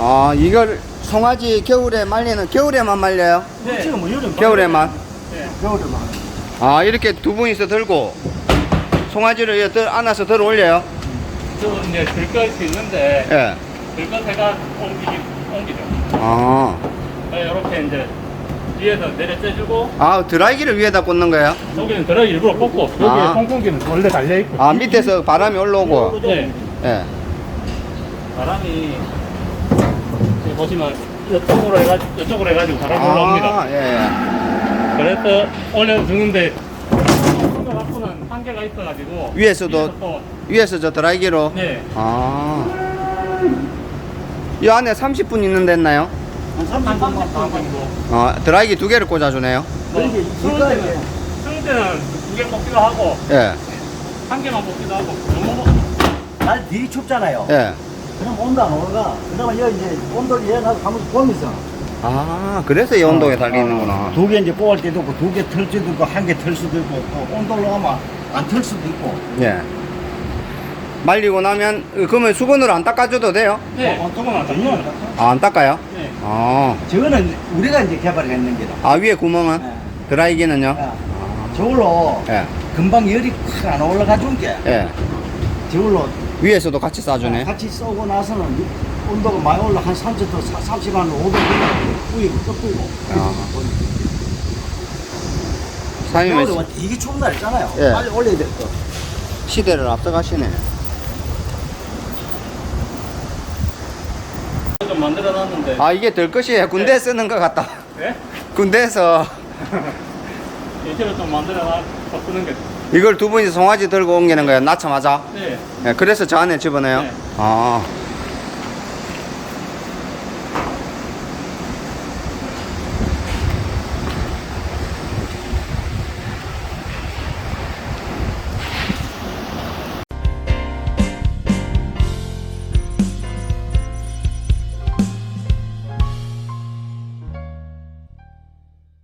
아, 이걸 송아지 겨울에 말리는 겨울에만 말려요? 네. 지금 뭐 여름 겨울에만? 네. 겨울에만. 아, 이렇게 두 분이서 들고 송아지를 들, 안아서 들어 올려요? 저 이제 들것 수 있는데 예. 들것 해가 옮기기 옮기죠. 아, 이렇게 이제 위에서 내려 째주고 아 드라이기를 위에다 꽂는 거예요? 여기는 들어 일부러 꽂고 여기에 아. 송풍기는 원래 달려 있고. 아, 밑에서 바람이 올라오고. 네. 예. 바람이 여기 보시면 이쪽으로 해가지고 이쪽으로 해가지고 올라옵니다. 아, 예, 예. 그래서 올려주는데 이거 갖고는 한계가 있어가지고 위에서도- 위에서 또, 위에서 저 드라이기로? 네 아. 이 안에 30분 있는 데 있나요? 한한 30분만 30분 정도. 어, 드라이기 두 개를 꽂아주네요. 뭐 추울 이거야, 때는 이게. 추울 때는 두개 뽑기도 하고 예. 한 개만 뽑기도 하고 너무 날 되게 춥잖아요. 예. 그럼 온도 안 오르가. 그러면 여기 이제 온도를 얘나고 가면서 보면서. 아, 그래서 이 온도에 달리는구나. 두 개 이제 뽑을 때도 있고, 두개틀 수도 있고, 한개틀 수도 있고, 또 온도로 가면 안틀 수도 있고. 예. 말리고 나면, 어, 그러면 수건으로 안 닦아줘도 돼요? 네 조금 안 전혀 안 닦여요. 닦아. 아, 안 닦아요? 네 아. 저거는 우리가 이제 개발했는 게다. 아, 위에 구멍은? 예. 드라이기는요? 야, 저걸로 예. 금방 열이 확 안 올라가 준 게 예. 저걸로 위에서도 같이 쏴주네. 같이 쏘고 나서는 온도가 많이 올라 한 30도, 30만 5도 위에 꺾고 아. 사장님, 겨울에 와 되게 추운 날 있잖아요. 예. 빨리 올려야 될 거. 시대를 앞서가시네. 좀 만들어 놨는데 아, 이게 될 것이에요. 군대에 네. 쓰는 것 같다. 네? 군대에서 예시로 좀 만들어 놔 바꾸는 게 이걸 두 분이 송아지 들고 옮기는 거예요. 낳자마자. 네. 예, 그래서 저 안에 집어넣어요. 네. 아,